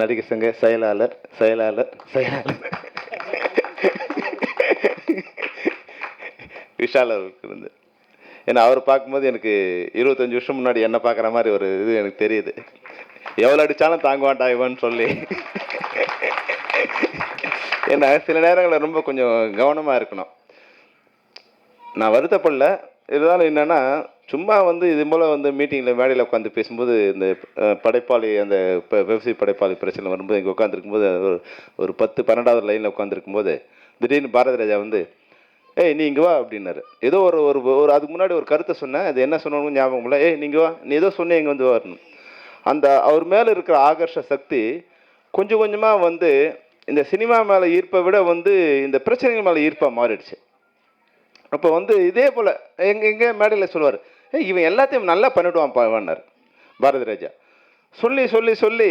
நடிகர் சங்க செயலாளர் செயலாளர் செயலாளர். விஷால் அவருக்கு இருந்து ஏன்னா அவர் பார்க்கும்போது எனக்கு இருபத்தஞ்சி வருஷம் முன்னாடி என்ன பார்க்குற மாதிரி ஒரு இது எனக்கு தெரியுது. எவ்வளோ அடித்தாலும் தாங்குவான்டா இவன் சொல்லி. ஏன்னா சில நேரங்களில் ரொம்ப கொஞ்சம் கவனமாக இருக்கணும். நான் வருத்தப்படல. இருந்தாலும் என்னென்னா சும்மா வந்து இது போல் வந்து மீட்டிங்கில் மேடையில் உட்காந்து பேசும்போது இந்த படைப்பாளி அந்த இப்போ வெப்சி படைப்பாளி பிரச்சனை வரும்போது இங்கே உட்காந்துருக்கும்போது ஒரு ஒரு பத்து பன்னெண்டாவது லைனில் உட்காந்துருக்கும்போது திடீர்னு பாரதி ராஜா வந்து ஏய் நீ இங்கே வா அப்படின்னாரு. ஏதோ ஒரு ஒரு ஒரு அதுக்கு முன்னாடி ஒரு கருத்தை சொன்னேன். அது என்ன சொன்னோன்னு ஞாபகம் இல்லை. ஏய் நீங்கள் வா. நீ ஏதோ சொன்னே இங்கே வந்து வரணும் அந்த அவர் மேலே இருக்கிற ஆகர்ஷ சக்தி கொஞ்சம் கொஞ்சமாக வந்து இந்த சினிமா மேலே ஈர்ப்பை விட வந்து இந்த பிரச்சனைகள் மேலே ஈர்ப்பாக மாறிடுச்சு. அப்போ வந்து இதே போல் எங்கே எங்கே மேடையில் சொல்லுவார் இவன் எல்லாத்தையும் நல்லா பண்ணிவிடுவான் பாவான்னார் பாரதி ராஜா சொல்லி சொல்லி சொல்லி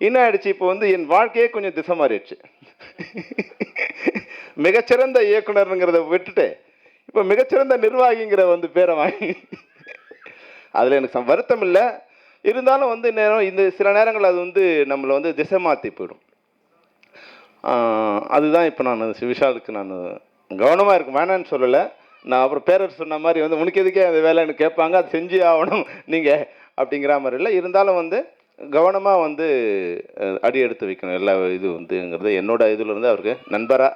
என்ன ஆயிடுச்சு? இப்போ வந்து என் வாழ்க்கையே கொஞ்சம் திசை மாறிடுச்சு. மிகச்சிறந்த இயக்குனருங்கிறத விட்டுட்டு இப்போ மிகச்சிறந்த நிர்வாகிங்கிற வந்து பேரை வாங்கி அதில் எனக்கு சம் வருத்தம் இல்லை. இருந்தாலும் வந்து நேரம் இந்த சில நேரங்கள் அது வந்து நம்மளை வந்து திசை மாற்றி போயிடும். அதுதான் இப்போ நான் விஷாலுக்கு நான் கவனமாக இருக்கும் வேணான்னு சொல்லலை. நான் அப்புறம் பேரர் சொன்ன மாதிரி வந்து உனக்கு எதுக்கே அந்த வேலைன்னு கேட்பாங்க? அது செஞ்சு ஆகணும். நீங்கள் அப்படிங்கிற மாதிரி இல்லை. இருந்தாலும் வந்து கவனமாக வந்து அடி எடுத்து வைக்கணும். எல்லா இது வந்துங்கிறது என்னோட இதில் இருந்து அவருக்கு நண்பராக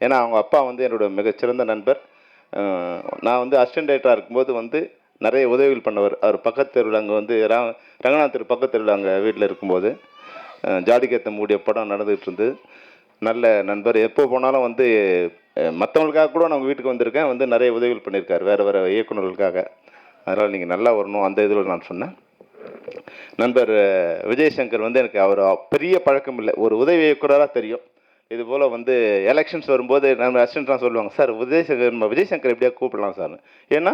ஏன்னா அவங்க அப்பா வந்து என்னோட மிகச்சிறந்த நண்பர். நான் வந்து அசிஸ்டன்ட் டைரக்டராக இருக்கும்போது வந்து நிறைய உதவிகள் பண்ணவர். அவர் பக்கத்து தெருவில் அங்கே வந்து ரா ரங்கநாத் தெரு பக்கத்து தெருவில் அங்கே வீட்டில் இருக்கும்போது அஹ், மூடிய படம் நடந்துகிட்டு இருந்து நல்ல நண்பர். எப்போ போனாலும் வந்து மற்றவங்களுக்காக கூட நான் உங்கள் வீட்டுக்கு வந்திருக்கேன். வந்து நிறைய உதவிகள் பண்ணியிருக்காரு. வேறு வேறு இயக்குநர்களுக்காக. அதனால் நீங்கள் நல்லா வரணும். அந்த இதில் நான் சொன்னேன். நண்பர் விஜயசங்கர் விஜய் சங்கர் வந்து எனக்கு அவர் பெரிய பழக்கம் இல்லை. ஒரு உதவி இயக்குனராக தெரியும். இது போல் வந்து எலெக்ஷன்ஸ் வரும்போது நம்ம அசிஸ்டன்ட்லாம் சொல்லுவாங்க சார் விஜய் சங்கர் நம்ம விஜயசங்கர் எப்படியா கூப்பிடலாம் சார் ஏன்னா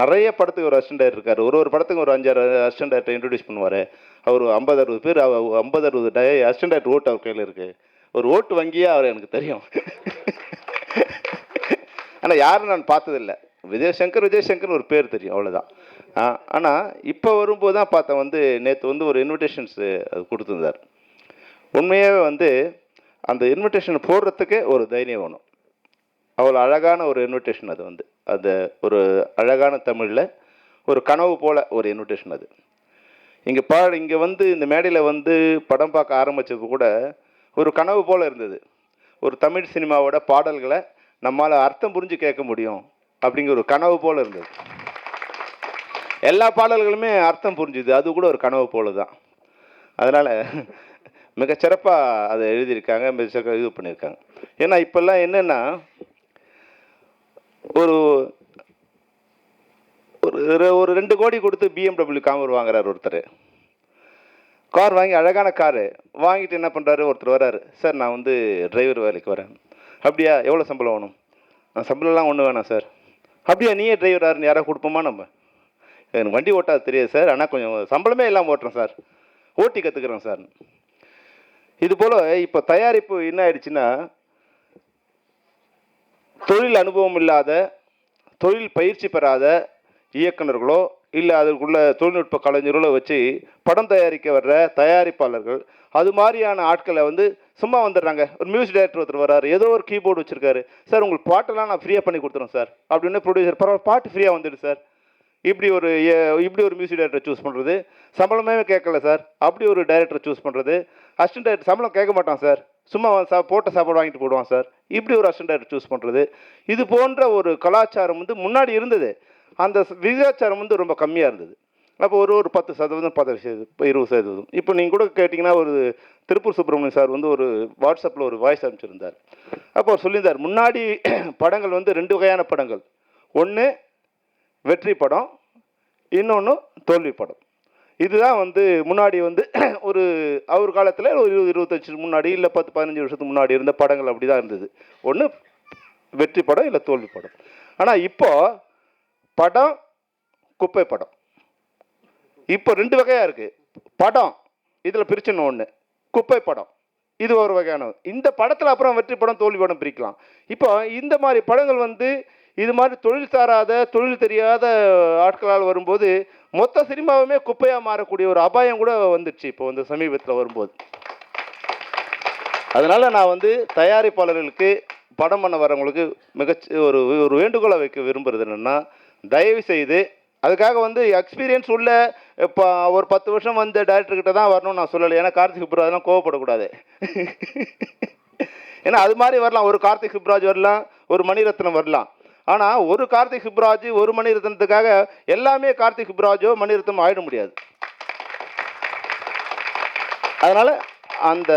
நிறைய படத்துக்கு ஒரு அசிஸ்டண்ட் இருக்கார். ஒரு ஒரு படத்துக்கு ஒரு அஞ்சாறு அசிஸ்டண்ட் டேரக்டர் இன்ட்ரடியூஸ் பண்ணுவார். அவர் ஐம்பது அறுபது பேர் ஐம்பது அறுபது டே அசிஸ்டன்ட் டேரக்டர் ஓட்டு அவர் கையில் இருக்குது ஒரு ஓட்டு வங்கியே அவர் எனக்கு தெரியும். ஆனால் யாரும் நான் பார்த்ததில்ல. விஜய் சங்கர் விஜய் ஒரு பேர் தெரியும் அவ்வளோதான் ஆனால் இப்போ வரும்போது தான் பார்த்தேன் வந்து நேற்று வந்து ஒரு இன்விடேஷன்ஸ் அது கொடுத்துருந்தார். உண்மையாகவே வந்து அந்த இன்விடேஷன் போடுறதுக்கே ஒரு தைரியம் வேணும். அவ்வளோ அழகான ஒரு இன்விடேஷன் அது வந்து. அந்த ஒரு அழகான தமிழில் ஒரு கனவு போல் ஒரு இன்விடேஷன் அது. இங்கே பா இங்கே வந்து இந்த மேடையில் வந்து படம் பார்க்க ஆரம்பித்தது கூட ஒரு கனவு போல் இருந்தது. ஒரு தமிழ் சினிமாவோட பாடல்களை நம்மால் அர்த்தம் புரிஞ்சு கேட்க முடியும் அப்படிங்கிற ஒரு கனவு போல் இருந்தது. எல்லா பாடல்களுமே அர்த்தம் புரிஞ்சுது. அது கூட ஒரு கனவு போல் தான் அதனால் மிகச்சிறப்பாக அதை எழுதியிருக்காங்க மிகச்சிறப்பாக இது பண்ணியிருக்காங்க. ஏன்னா இப்போல்லாம் என்னென்னா ஒரு ஒரு ஒரு- ரெண்டு கோடி கொடுத்து பிஎம்டபிள்யூ காமர் வாங்குறார் ஒருத்தர். கார் வாங்கி அழகான காரு. வாங்கிட்டு என்ன பண்ணுறாரு ஒருத்தர் வராரு. சார் நான் வந்து டிரைவர் வேலைக்கு வரேன். அப்படியா? எவ்வளோ சம்பளம் வேணும்? "ஆ, சம்பளம்லாம் ஒன்றும் வேணாம் சார். அப்படியா? நீயே டிரைவராருன்னு யாராவது கொடுப்போமா நம்ம? எனக்கு வண்டி ஓட்டாது தெரியாது சார். ஆனால் கொஞ்சம் சம்பளமே இல்லாமல் ஓட்டுறேன் சார். ஓட்டி கற்றுக்குறேன் சார். இது போல் இப்போ தயாரிப்பு என்ன ஆயிடுச்சுன்னா தொழில் அனுபவம் இல்லாத தொழில் பயிற்சி பெறாத இயக்குனர்களோ இல்லை அதற்குள்ள தொழில்நுட்ப கலைஞர்களை வச்சு படம் தயாரிக்க வர்ற தயாரிப்பாளர்கள் அது மாதிரியான ஆட்களை வந்து சும்மா வந்துடுறாங்க. ஒரு மியூசிக் டைரக்டர் ஒருத்தர் வர்றாரு ஏதோ ஒரு கீபோர்டு வச்சுருக்காரு. சார் உங்களுக்கு பாட்டெல்லாம் நான் ஃப்ரீயாக பண்ணி கொடுத்துறேன் சார் அப்படின்னு ப்ரொடியூசர் பரவாயில்ல பாட்டு ஃப்ரீயாக வந்துடு சார். இப்படி ஒரு இப்படி ஒரு மியூசிக் டைரக்டர் சூஸ் பண்ணுறது சம்பளமே கேட்கல சார். அப்படி ஒரு டைரக்டர் சூஸ் பண்ணுறது அசிஸ்டன்ட் டைரக்டர் சம்பளம் கேட்க மாட்டான் சார். சும்மா சா போட்ட சாப்பாடு வாங்கிட்டு போடுவான் சார். இப்படி ஒரு அசிஸ்டன்ட் டைரக்டர் சூஸ் பண்ணுறது இது போன்ற ஒரு கலாச்சாரம் வந்து முன்னாடி இருந்தது. அந்த விகிதாச்சாரம் வந்து ரொம்ப கம்மியாக இருந்தது. அப்போ ஒரு ஒரு பத்து சதவீதம் பத்து சதவீதம் இருபது சதவீதம். இப்போ நீங்கள் கூட கேட்டிங்கன்னா ஒரு திருப்பூர் சுப்பிரமணியம் சார் வந்து ஒரு வாட்ஸ்அப்பில் ஒரு வாய்ஸ் அனுப்பிச்சிருந்தார். அப்போ அவர் சொல்லியிருந்தார் முன்னாடி படங்கள் வந்து ரெண்டு வகையான படங்கள். ஒன்று வெற்றி படம் இன்னொன்று தோல்வி படம். இதுதான் வந்து முன்னாடி வந்து ஒரு அவர் காலத்தில் ஒரு இருபது இருபத்தஞ்சு முன்னாடி இல்லை பத்து பதினஞ்சு வருஷத்துக்கு முன்னாடி இருந்த படங்கள் அப்படி தான் இருந்தது. ஒன்று வெற்றி படம் இல்லை தோல்வி படம். ஆனால் இப்போது படம் குப்பை படம். இப்போ ரெண்டு வகையாக இருக்குது படம் இதில் பிரிச்சுன்னு ஒன்று குப்பை படம் இது ஒரு வகையான. இந்த படத்தில் அப்புறம் வெற்றி படம் தோல்வி படம் பிரிக்கலாம். இப்போ இந்த மாதிரி படங்கள் வந்து இது மாதிரி தொழில் சாராத தொழில் தெரியாத ஆட்களால் வரும்போது மொத்த சினிமாவுமே குப்பையாக மாறக்கூடிய ஒரு அபாயம் கூட வந்துடுச்சு இப்போ வந்து சமீபத்தில் வரும்போது. அதனால் நான் வந்து தயாரிப்பாளர்களுக்கு படம் பண்ண வரவங்களுக்கு மிகச் ஒரு ஒரு வேண்டுகோளை வைக்க விரும்புகிறது என்னென்னா தயவு செய்து அதுக்காக வந்து எக்ஸ்பீரியன்ஸ் உள்ள இப்போ ஒரு பத்து வருஷம் வந்து டேரக்டர்கிட்ட தான் வரணும்னு நான் சொல்லலை. ஏன்னா கார்த்திக் சுப்ராஜ் அதெல்லாம் கோவப்படக்கூடாது. ஏன்னா அது மாதிரி வரலாம். ஒரு கார்த்திக் சுப்ராஜ் வரலாம் ஒரு மணிரத்னம் வரலாம். ஆனால் ஒரு கார்த்திக் சுப்ராஜ் ஒரு மணிரத்னத்துக்காக எல்லாமே கார்த்திக் சுப்ராஜோ மணிரத்னம் ஆயிட முடியாது. அதனால் அந்த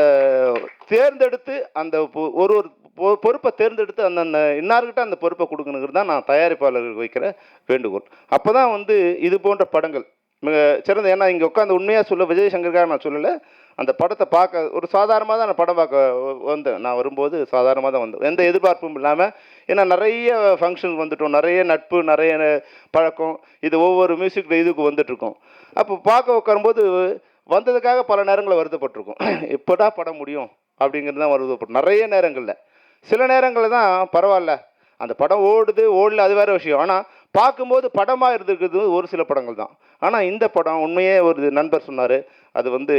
தேர்ந்தெடுத்து அந்த பொ- ஒரு ஒரு பொ- பொறுப்பை தேர்ந்தெடுத்து அந்தந்த இன்னார்கிட்ட அந்த பொறுப்பை கொடுக்கணுங்கிறது தான் நான் தயாரிப்பாளர்களுக்கு வைக்கிற வேண்டுகோள். அப்போ தான் வந்து இது போன்ற படங்கள் மிக சிறந்த ஏன்னா இங்கே உட்காந்து உண்மையாக சொல்ல விஜய் சங்கருக்காக நான் சொல்லலை அந்த படத்தை பார்க்க ஒரு சாதாரணமாக தான் நான் படம் பார்க்க வந்தேன். நான் வரும்போது சாதாரணமாக தான் வந்தேன். எந்த எதிர்பார்ப்பும் இல்லாமல் ஏன்னா நிறைய ஃபங்க்ஷன் வந்துட்டோம். நிறைய நட்பு நிறைய பழக்கம். இது ஒவ்வொரு மியூசிக் இதுக்கு வந்துட்டுருக்கோம். அப்போ பார்க்க உட்காரும்போது வந்ததுக்காக பல நேரங்களில் வருத்தப்பட்டிருக்கோம். எப்படா படம் முடியும் அப்படிங்கிறது தான் வருத்தப்படும் நிறைய நேரங்களில். சில நேரங்களில் தான் பரவாயில்ல. அந்த படம் ஓடுது ஓடல அது வேற விஷயம். ஆனால் பார்க்கும்போது படமாக இருந்திருக்கிறது ஒரு சில படங்கள் தான். ஆனால் இந்த படம் உண்மையே ஒரு நண்பர் சொன்னார் அது வந்து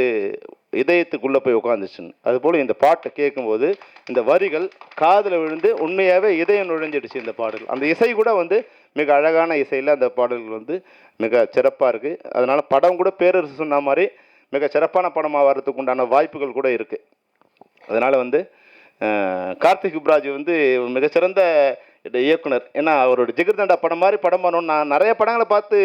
இதயத்துக்குள்ளே போய் உட்காந்துச்சுன்னு அதுபோல் இந்த பாட்டை கேட்கும்போது இந்த வரிகள் காதில் விழுந்து உண்மையாகவே இதயம் நுழைஞ்சிடுச்சு இந்த பாடல். அந்த இசை கூட வந்து மிக அழகான இசையில் அந்த பாடல்கள் வந்து மிக சிறப்பாக இருக்குது அதனால் படம் கூட பேரரசு சொன்ன மாதிரி மிக சிறப்பான படமாக வர்றதுக்கு உண்டான வாய்ப்புகள் கூட இருக்குது அதனால் வந்து கார்த்திக் ஹிப்ராஜ் வந்து மிகச்சிறந்த இயக்குனர். ஏன்னா அவரோட ஜிகர்தண்டா படம் மாதிரி படம் பண்ணணும் நான் நிறைய படங்களை பார்த்து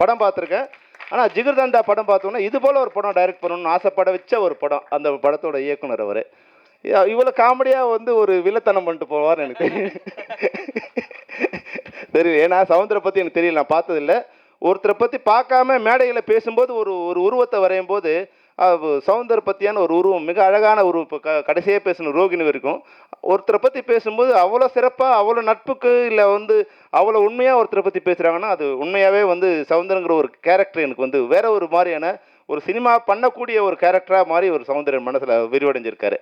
படம் பார்த்துருக்கேன். ஆனால் ஜிகர்தண்டா படம் பார்த்தோன்னா இது போல் ஒரு படம் டைரக்ட் பண்ணணும்னு ஆசைப்பட வச்ச ஒரு படம். அந்த படத்தோட இயக்குனர் அவர். இவ்வளோ காமெடியாக வந்து ஒரு வில்லத்தனம் பண்ணிட்டு போவார் எனக்கு தெரியும் ஏன்னா சவுந்தரை பற்றி எனக்கு தெரியல. நான் பார்த்ததில்ல. ஒருத்தரை பற்றி பார்க்காம மேடையில் பேசும்போது ஒரு ஒரு உருவத்தை வரையும் போது சவுந்தர் பற்றியான ஒரு உருவம் மிக அழகான உருவம் இப்போ க கடைசியாக பேசின ரோகிணி வரைக்கும். ஒருத்தரை பற்றி பேசும்போது அவ்வளோ சிறப்பாக அவ்வளோ நட்புக்கு இல்லை வந்து அவ்வளோ உண்மையாக ஒருத்தரை பற்றி பேசுகிறாங்கன்னா அது உண்மையாகவே வந்து சவுந்தரங்கிற ஒரு கேரக்டர் எனக்கு வந்து வேற ஒரு மாதிரியான ஒரு சினிமா பண்ணக்கூடிய ஒரு கேரக்டராக மாதிரி ஒரு சவுந்தரன் மனசில் விரிவடைஞ்சிருக்காரு.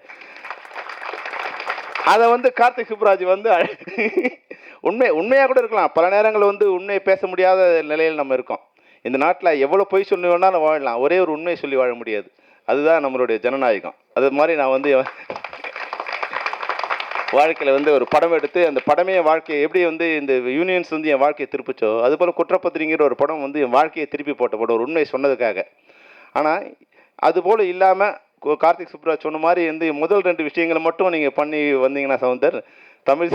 அதை வந்து கார்த்திக் சுப்ராஜ் வந்து உண்மை உண்மையாக கூட இருக்கலாம். பல நேரங்கள் வந்து உண்மையை பேச முடியாத நிலையில் நம்ம இருக்கோம். இந்த நாட்டில் எவ்வளோ பொய் சொல்லி வேணாலும் வாழலாம். ஒரே ஒரு உண்மையை சொல்லி வாழ முடியாது. அதுதான் நம்மளுடைய ஜனநாயகம். அது மாதிரி நான் வந்து வாழ்க்கையில் வந்து ஒரு படம் எடுத்து அந்த படமே என் வாழ்க்கையை எப்படி வந்து இந்த யூனியன்ஸ் வந்து என் வாழ்க்கையை திருப்பிச்சோ அதுபோல் குற்றப்பத்திரிங்கிற ஒரு படம் வந்து என் வாழ்க்கையை திருப்பி போட்ட படம் ஒரு உண்மை சொன்னதுக்காக. ஆனால் அதுபோல் இல்லாமல் கார்த்திக் சுப்ராஜ் சொன்ன மாதிரி வந்து முதல் ரெண்டு விஷயங்களை மட்டும் நீங்கள் பண்ணி வந்தீங்கன்னா சவுந்தர் தமிழ்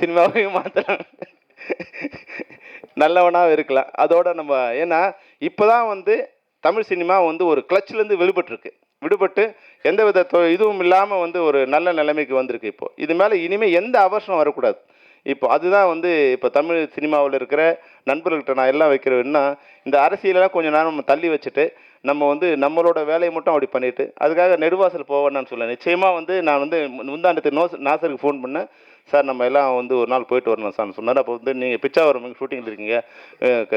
சினிமாவையும் மாற்றலாம் நல்லவனாக இருக்கலாம். அதோட நம்ம ஏன்னா இப்போ தான் வந்து தமிழ் சினிமா வந்து ஒரு கிளச்சிலேருந்து விடுபட்டிருக்கு. விடுபட்டு எந்த வித தொ- இதுவும் இல்லாமல் வந்து ஒரு நல்ல நிலைமைக்கு வந்திருக்கு இப்போது இது மேலே இனிமேல் எந்த அவசரம் வரக்கூடாது. இப்போ அதுதான் வந்து இப்போ தமிழ் சினிமாவில் இருக்கிற நண்பர்கள்ட்ட நான் எல்லாம் வைக்கிறேன்னா இந்த அரசியலெல்லாம் கொஞ்சம் நேரம் நம்ம தள்ளி வச்சுட்டு நம்ம வந்து நம்மளோட வேலையை மட்டும் அப்படி பண்ணிட்டு அதுக்காக நெடுவாசல் போவேன்னு சொல்ல. நிச்சயமாக வந்து நான் வந்து முந்தாண்டத்து நோ நாசருக்கு ஃபோன் பண்ணேன். சார் நம்ம எல்லாம் வந்து ஒரு நாள் போயிட்டு வரணும் சார் சொன்னார். அப்போ வந்து நீங்கள் பிச்சாவரம் ஷூட்டிங்கில் இருக்கீங்க.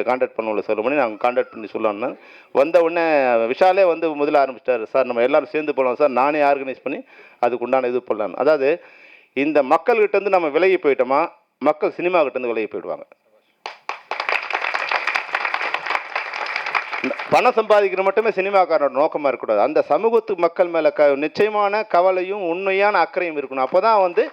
காண்டாக்ட் பண்ணுவோம்ல சொல்ல பண்ணி நாங்கள் காண்டாக்ட் பண்ணி சொல்லணும் வந்த உடனே விஷாலே வந்து முதல்ல ஆரம்பிச்சிட்டாரு. சார் நம்ம எல்லாரும் சேர்ந்து போகலாம் சார். நானே ஆர்கனைஸ் பண்ணி அதுக்கு உண்டான இது பண்ணலாம் அதாவது இந்த மக்கள்கிட்ட இருந்து நம்ம விலகி போயிட்டோமா? மக்கள் சினிமாக்கிட்டேருந்து விலகி போயிடுவாங்க. பணம் சம்பாதிக்கிற மட்டுமே சினிமாக்காரோட நோக்கமாக இருக்கக்கூடாது. அந்த சமூகத்து மக்கள் மேலே க நிச்சயமான கவலையும் உண்மையான அக்கறையும் இருக்கணும். அப்போ தான் வந்து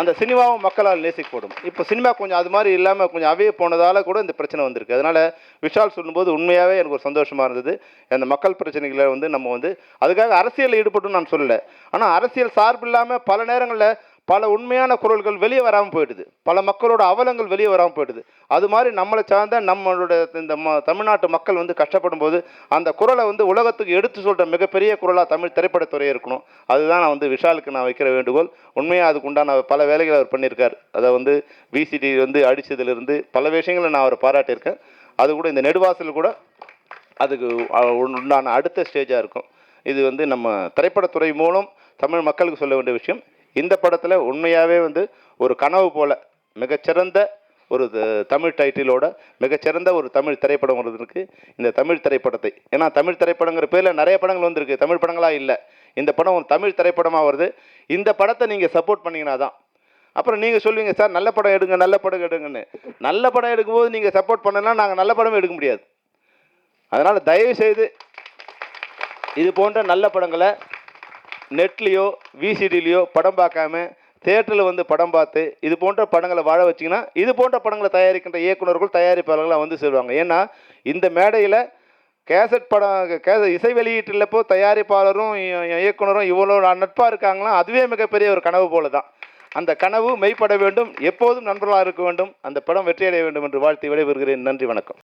அந்த சினிமாவும் மக்களால் நேசிக்கப்படும். இப்போ சினிமா கொஞ்சம் அது மாதிரி இல்லாமல் கொஞ்சம் அவே போனதால் கூட இந்த பிரச்சனை வந்திருக்கு. அதனால் விஷால் சொல்லும்போது உண்மையாகவே எனக்கு ஒரு சந்தோஷமாக இருந்தது. அந்த மக்கள் பிரச்சனைகளை வந்து நம்ம வந்து அதுக்காக அரசியலில் ஈடுபட்டும் நான் சொல்லலை. ஆனால் அரசியல் சார்பு இல்லாமல் பல நேரங்களில் பல உண்மையான குரல்கள் வெளியே வராமல் போயிடுது. பல மக்களோட அவலங்கள் வெளியே வராமல் போயிடுது. அது மாதிரி நம்மளை சார்ந்த நம்மளோட இந்த ம தமிழ்நாட்டு மக்கள் வந்து கஷ்டப்படும் போது அந்த குரலை வந்து உலகத்துக்கு எடுத்து சொல்கிற மிகப்பெரிய குரலாக தமிழ் திரைப்படத்துறை இருக்கணும். அதுதான் நான் வந்து விஷாலுக்கு நான் வைக்கிற வேண்டுகோள். உண்மையாக அதுக்குண்டான பல வேலைகளை அவர் பண்ணியிருக்கார். அதை வந்து விசிடி வந்து அடித்ததுலேருந்து பல விஷயங்களை நான் அவரை பாராட்டியிருக்கேன். அது கூட இந்த நெடுவாசல் கூட அதுக்கு உண்டான அடுத்த ஸ்டேஜாக இருக்கும். இது வந்து நம்ம திரைப்படத்துறை மூலம் தமிழ் மக்களுக்கு சொல்ல வேண்டிய விஷயம். இந்த படத்தில் உண்மையாகவே வந்து ஒரு கனவு போல் மிகச்சிறந்த ஒரு தமிழ் டைட்டிலோட மிகச்சிறந்த ஒரு தமிழ் திரைப்படம் இருக்குது இந்த தமிழ் திரைப்படத்தை ஏன்னா தமிழ் திரைப்படங்கிற பேரில் நிறைய படங்கள் வந்திருக்கு. தமிழ் படங்களாக இல்லை. இந்த படம் ஒரு தமிழ் திரைப்படமாக வருது. இந்த படத்தை நீங்கள் சப்போர்ட் பண்ணீங்கன்னா தான். அப்புறம் நீங்கள் சொல்லுவீங்க சார் நல்ல படம் எடுங்க நல்ல படம் எடுங்கன்னு. நல்ல படம் எடுக்கும்போது நீங்கள் சப்போர்ட் பண்ணலாம் நாங்கள் நல்ல படமே எடுக்க முடியாது. அதனால் தயவு செய்து இது போன்ற நல்ல படங்களை நெட்லேயோ விசிடிலேயோ படம் பார்க்காம தேட்டரில் வந்து படம் பார்த்து இது போன்ற படங்களை வாழ வச்சிங்கன்னா இது போன்ற படங்களை தயாரிக்கின்ற இயக்குனர்கள் தயாரிப்பாளர்களாக வந்து சொல்லுவாங்க. ஏன்னா இந்த மேடையில் கேசட் படம் கே இசை வெளியீட்டில்லப்போ தயாரிப்பாளரும் இயக்குனரும் இவ்வளோ நட்பாக இருக்காங்களா அதுவே மிகப்பெரிய ஒரு கனவு போல தான் அந்த கனவு மெய்ப்பட வேண்டும் எப்போதும் நண்பர்களாக இருக்க வேண்டும் அந்த படம் வெற்றியடைய வேண்டும் என்று வாழ்த்தி விடைபெறுகிறேன். நன்றி வணக்கம்.